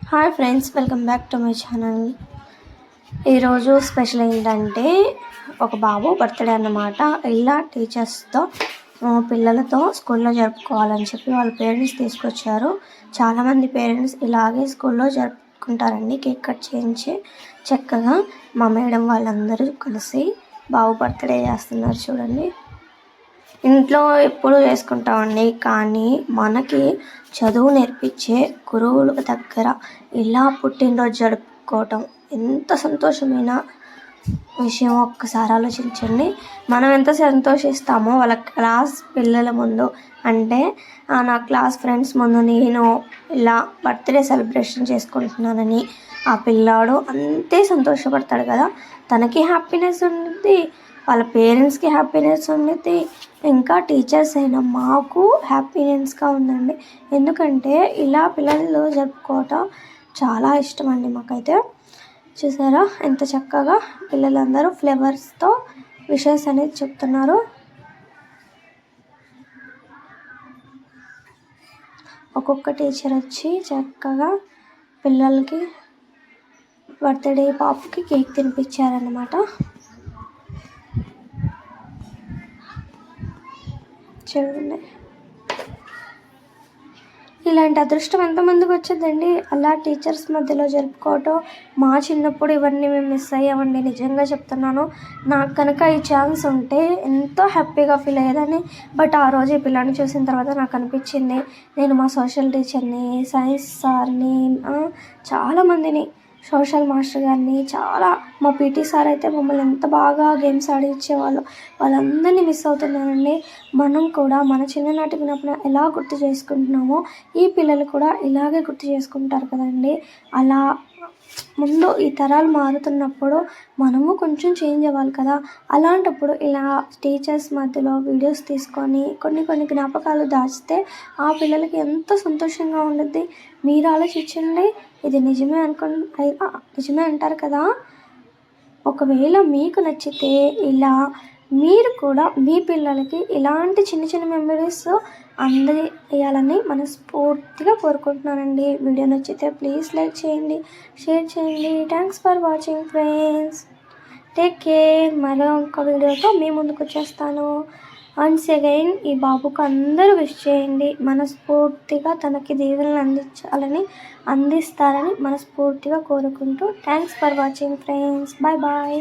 Hi friends welcome back to my channel. ఈరోజు special ఏంటంటే ఒక బాబు బర్త్డే అన్నమాట. ఇలా టీచర్స్తో పిల్లలతో స్కూల్లో జరుపుకోవాలని చెప్పి వాళ్ళ పేరెంట్స్ తీసుకొచ్చారు. చాలామంది పేరెంట్స్ ఇలాగే స్కూల్లో జరుపుకుంటారండి. కేక్ కట్ చేయించి చక్కగా మా మేడం వాళ్ళందరూ కలిసి బాబు బర్త్డే చేస్తున్నారు చూడండి. ఇంట్లో ఎప్పుడు చేసుకుంటామండి. కానీ మనకి చదువు నేర్పించే గురువుల దగ్గర ఇలా పుట్టినరోజు జరుపుకోవటం ఎంత సంతోషమైన విషయం. ఒక్కసారి ఆలోచించండి. మనం ఎంత సంతోషిస్తామో వాళ్ళ క్లాస్ పిల్లల ముందు. అంటే నా క్లాస్ ఫ్రెండ్స్ ముందు నేను ఇలా బర్త్డే సెలబ్రేషన్ చేసుకుంటున్నానని ఆ పిల్లాడు అంతే సంతోషపడతాడు కదా. తనకి హ్యాపీనెస్ ఉంటుంది వాళ్ళ పేరెంట్స్కి హ్యాపీనెస్ ఉండేది ఇంకా టీచర్స్ అయినా మాకు హ్యాపీనెస్గా ఉందండి. ఎందుకంటే ఇలా పిల్లలు జరుపుకోవటం చాలా ఇష్టం అండి మాకైతే. చూసారా? ఎంత చక్కగా పిల్లలందరూ ఫ్లేవర్స్తో విషెస్ అనేది చెప్తున్నారు. ఒక్కొక్క టీచర్ వచ్చి చక్కగా పిల్లలకి బర్త్డే పాపకి కేక్ తినిపించారనమాట చూడండి ఇలాంటి అదృష్టం ఎంతమందికి వచ్చిందండి? అలా టీచర్స్ మధ్యలో జరుపుకోవటం. మా చిన్నప్పుడు ఇవన్నీ మేము మిస్ అయ్యామండి నిజంగా చెప్తున్నాను. నాకు కనుక ఈ ఛాన్స్ ఉంటే ఎంతో హ్యాపీగా ఫీల్ అయ్యేదని బట్ ఆ రోజు ఈ పిల్లని చూసిన తర్వాత నాకు అనిపించింది నేను మా సోషల్ టీచర్ని సైన్స్ సార్ని చాలామందిని సోషల్ మాస్టర్ గారిని చాలా మా పీటీ సార్ అయితే మమ్మల్ని ఎంత బాగా గేమ్స్ ఆడించేవాళ్ళు వాళ్ళందరినీ మిస్ అవుతున్నానండి. మనం కూడా మన చిన్ననాటి వినప్పుడు ఎలా గుర్తు చేసుకుంటున్నామో ఈ పిల్లలు కూడా ఇలాగే గుర్తు చేసుకుంటారు కదండి. అలా ముందు ఈ తరాలు మారుతున్నప్పుడు మనము కొంచెం చేంజ్ అవ్వాలి కదా. అలాంటప్పుడు ఇలా టీచర్స్ మధ్యలో వీడియోస్ తీసుకొని కొన్ని కొన్ని జ్ఞాపకాలు దాచితే ఆ పిల్లలకి ఎంత సంతోషంగా ఉంటుంది మీరు ఆలోచించండి ఇది నిజమే అనుకు నిజమే అంటారు కదా. ఒకవేళ మీకు నచ్చితే ఇలా మీరు కూడా మీ పిల్లలకి ఇలాంటి చిన్న చిన్న మెమరీస్ అందజేయాలని మనస్ఫూర్తిగా కోరుకుంటున్నానండి. వీడియో నచ్చితే ప్లీజ్ లైక్ చేయండి షేర్ చేయండి. Thanks for watching friends take care మరో ఒక వీడియోతో మీ ముందుకు వచ్చేస్తాను. వన్స్ అగైన్ ఈ బాబుకు అందరూ విష్ చేయండి. మనస్ఫూర్తిగా తనకి దీవెనలు అందించాలని అందిస్తారని మనస్ఫూర్తిగా కోరుకుంటూ thanks for watching friends bye bye